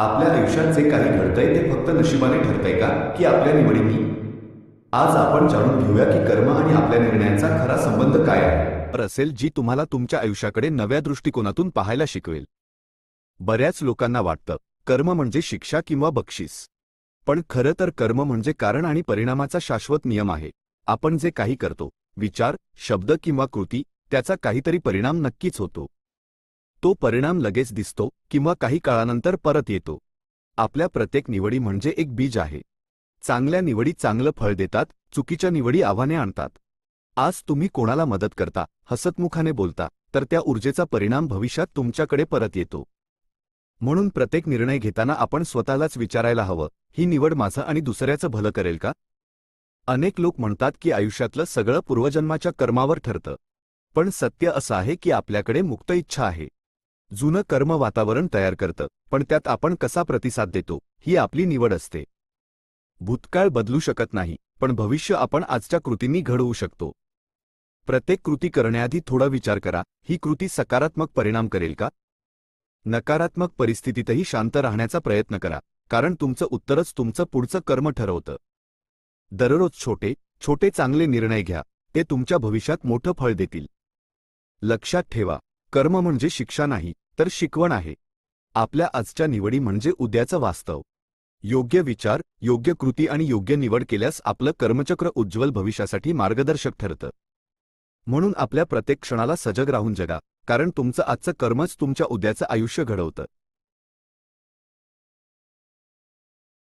आपल्या आयुष्यात जे काही घडतंय ते फक्त नशिबाने ठरतंय का? की आपल्या निवडींनी? आज आपण जाणून घेऊया की कर्म आणि आपल्या निर्णयांचा खरा संबंध काय आहे. असेल जी तुम्हाला तुमच्या आयुष्याकडे नव्या दृष्टिकोनातून पाहायला शिकवेल. बऱ्याच लोकांना वाटतं कर्म म्हणजे शिक्षा किंवा बक्षीस. पण खरं तर कर्म म्हणजे कारण आणि परिणामाचा शाश्वत नियम आहे. आपण जे काही करतो विचार शब्द किंवा कृती त्याचा काहीतरी परिणाम नक्कीच होतो. तो परिणाम लगेच दिसतो किंवा काही काळानंतर परत येतो. आपल्या प्रत्येक निवडी म्हणजे एक बीज आहे. चांगल्या निवडी चांगलं फळ देतात चुकीच्या निवडी आव्हाने आणतात. आज तुम्ही कोणाला मदत करता हसतमुखाने बोलता तर त्या ऊर्जेचा परिणाम भविष्यात तुमच्याकडे परत येतो. म्हणून प्रत्येक निर्णय घेताना आपण स्वतःलाच विचारायला हवं ही निवड माझं आणि दुसऱ्याचं भलं करेल का? अनेक लोक म्हणतात की आयुष्यातलं सगळं पूर्वजन्माच्या कर्मावर ठरतं. पण सत्य असं आहे की आपल्याकडे मुक्त इच्छा आहे. जुनं कर्म वातावरण तयार करतं पण त्यात आपण कसा प्रतिसाद देतो ही आपली निवड असते. भूतकाळ बदलू शकत नाही पण भविष्य आपण आजच्या कृतींनी घडवू शकतो. प्रत्येक कृती करण्याआधी थोडा विचार करा ही कृती सकारात्मक परिणाम करेल का? नकारात्मक परिस्थितीतही शांत राहण्याचा प्रयत्न करा कारण तुमचं उत्तरच तुमचं पुढचं कर्म ठरवतं. दररोज छोटे छोटे चांगले निर्णय घ्या ते तुमच्या भविष्यात मोठं फळ देतील. लक्षात ठेवा कर्म म्हणजे शिक्षा नाही तर शिकवण आहे. आपल्या आजच्या निवडी म्हणजे उद्याचं वास्तव. योग्य विचार योग्य कृती आणि योग्य निवड केल्यास आपलं कर्मचक्र उज्ज्वल भविष्यासाठी मार्गदर्शक ठरतं. म्हणून आपल्या प्रत्येक क्षणाला सजग राहून जगा कारण तुमचं आजचं कर्मच तुमच्या उद्याचं आयुष्य घडवतं.